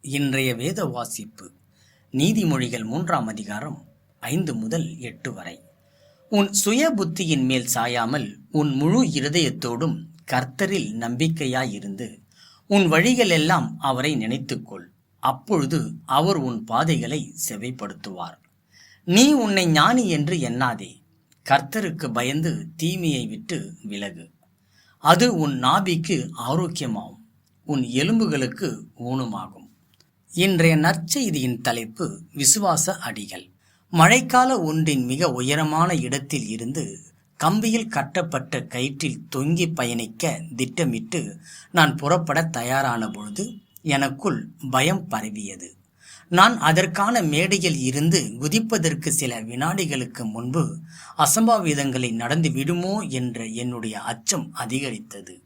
இன்றைய வேத வாசிப்பு நீதிமொழிகள் மூன்றாம் அதிகாரம் ஐந்து முதல் எட்டு வரை. உன் சுய புத்தியின் மேல் சாயாமல் உன் முழு இருதயத்தோடும் கர்த்தரில் நம்பிக்கையாயிருந்து உன் வழிகள் எல்லாம் அவரை நினைத்துக்கொள். அப்பொழுது அவர் உன் பாதைகளை செவைப்படுத்துவார். நீ உன்னை ஞானி என்று எண்ணாதே. கர்த்தருக்கு பயந்து தீமையை விட்டு விலகு. அது உன் நாபிக்கு ஆரோக்கியமாகும். உன் எலும்புகளுக்கு ஊனமாகும். இன்றைய நற்செய்தியின் தலைப்பு விசுவாச அடிகள். மழைக்கால ஒன்றின் மிக உயரமான இடத்தில் இருந்து கம்பியில் கட்டப்பட்ட கயிற்றில் தொங்கி பயணிக்க திட்டமிட்டு நான் புறப்பட தயாரான பொழுது எனக்குள் பயம் பரவியது. நான் அதற்கான மேடையில் இருந்து குதிப்பதற்கு சில வினாடிகளுக்கு முன்பு அசம்பாவிதங்களை நடந்து விடுமோ என்ற என்னுடைய அச்சம் அதிகரித்தது.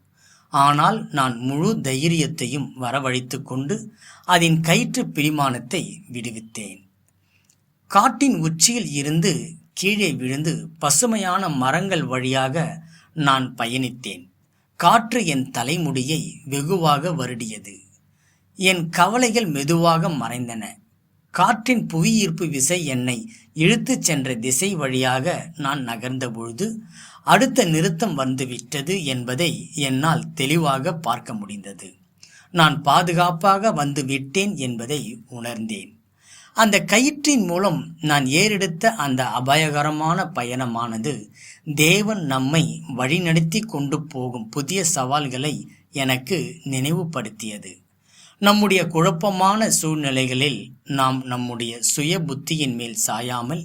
ஆனால் நான் முழு தைரியத்தையும் வரவழைத்து கொண்டு அதன் கயிற்று பிரிமானத்தை விடுவித்தேன். காட்டின் உச்சியில் இருந்து கீழே விழுந்து பசுமையான மரங்கள் வழியாக நான் பயணித்தேன். காற்று என் தலைமுடியை வெகுவாக வருடியது. என் கவலைகள் மெதுவாக மறைந்தன. காற்றின் புவியீர்ப்பு விசை என்னை இழுத்துச் சென்ற திசை வழியாக நான் நகர்ந்தபொழுது அடுத்த நிறுத்தம் வந்துவிட்டது என்பதை என்னால் தெளிவாக பார்க்க முடிந்தது. நான் பாதுகாப்பாக வந்து விட்டேன் என்பதை உணர்ந்தேன். அந்த கயிற்றின் மூலம் நான் ஏறெடுத்த அந்த அபாயகரமான பயணமானது தேவன் நம்மை வழிநடத்தி கொண்டு போகும் புதிய சவால்களை எனக்கு நினைவுபடுத்தியது. நம்முடைய குழப்பமான சூழ்நிலைகளில் நாம் நம்முடைய சுய புத்தியின் மேல் சாயாமல்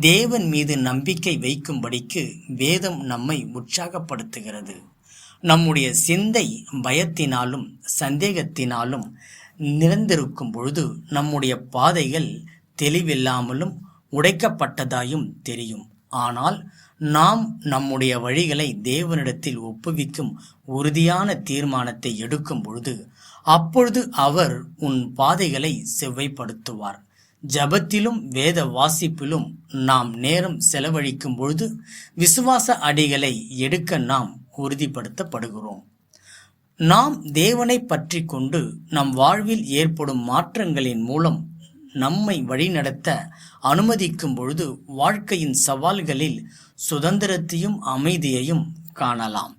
தேவன் மீது நம்பிக்கை வைக்கும்படிக்கு வேதம் நம்மை உற்சாகப்படுத்துகிறது. நம்முடைய சிந்தை பயத்தினாலும் சந்தேகத்தினாலும் நிறந்திருக்கும் பொழுது நம்முடைய பாதைகள் தெளிவில்லாமலும் உடைக்கப்பட்டதாயும் தெரியும். ஆனால் நாம் நம்முடைய வழிகளை தேவனிடத்தில் ஒப்புவிக்கும் உறுதியான தீர்மானத்தை எடுக்கும் பொழுது அப்பொழுது அவர் உன் பாதைகளை செவ்வைப்படுத்துவார். ஜபத்திலும் வேத வாசிப்பிலும் நாம் நேரம் செலவழிக்கும் பொழுது விசுவாச அடிகளை எடுக்க நாம் உறுதிப்படுத்தப்படுகிறோம். நாம் தேவனை பற்றி கொண்டு நம் வாழ்வில் ஏற்படும் மாற்றங்களின் மூலம் நம்மை வழிநடத்த அனுமதிக்கும் பொழுது வாழ்க்கையின் சவால்களில் சுதந்திரத்தையும் அமைதியையும் காணலாம்.